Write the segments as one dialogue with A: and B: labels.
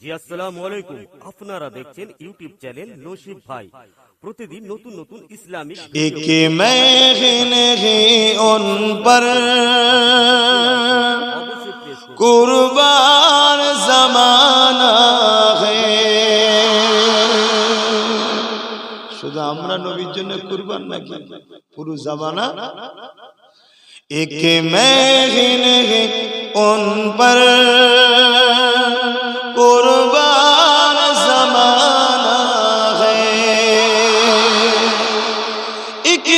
A: জি আসসালামু আলাইকুম। আপনারা দেখছেন ইউটিউব চ্যানেল নসিব ভাই। প্রতিদিন নতুন নতুন ইসলামিক
B: পর কুরবান জামানা শুধু আমরা নবীর জন্য কুরবান নাকি? পুরো জামানা? এক হে উন পর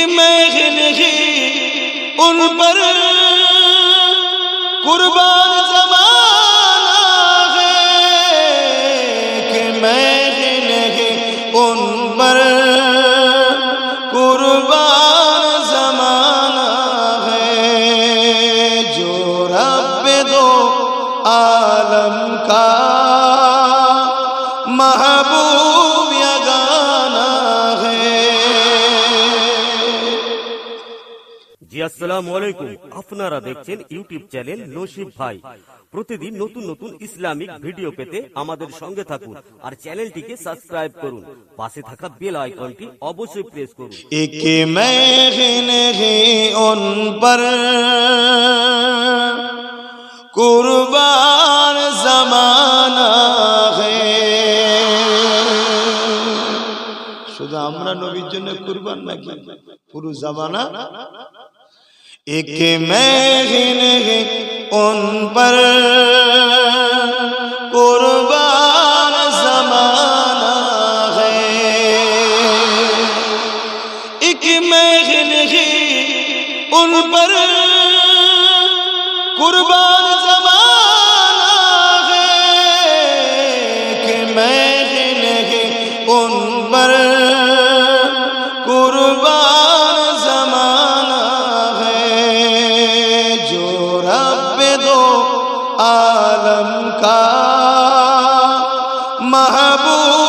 B: एक महल है उन पर कुर्बान जमाना है कि महल है उन पर कुर्बान जमाना है जो रब दो आलम का
A: জি, আসসালাম আলাইকুম। আপনারা দেখছেন ইউটিউব চ্যানেল নসিব ভাই। প্রতিদিন নতুন নতুন ইসলামিক ভিডিও পেতে আমাদের সঙ্গে থাকুন আর চ্যানেলটিকে সাবস্ক্রাইব করুন। পাশে থাকা বেল আইকনটি অবশ্যই প্রেস করুন।
B: একে উন পর কুরবান জামানা শুধু আমরা নবীর জন্য কুরবান নাকি? পুরো জামানা? ایک میں ہی نہیں ان پر قربان زمانہ ہے ایک میں ہی نہیں ان پر قربان زمانہ ہے کہ میں ہی نہیں ان پر قربان आलम का महबूब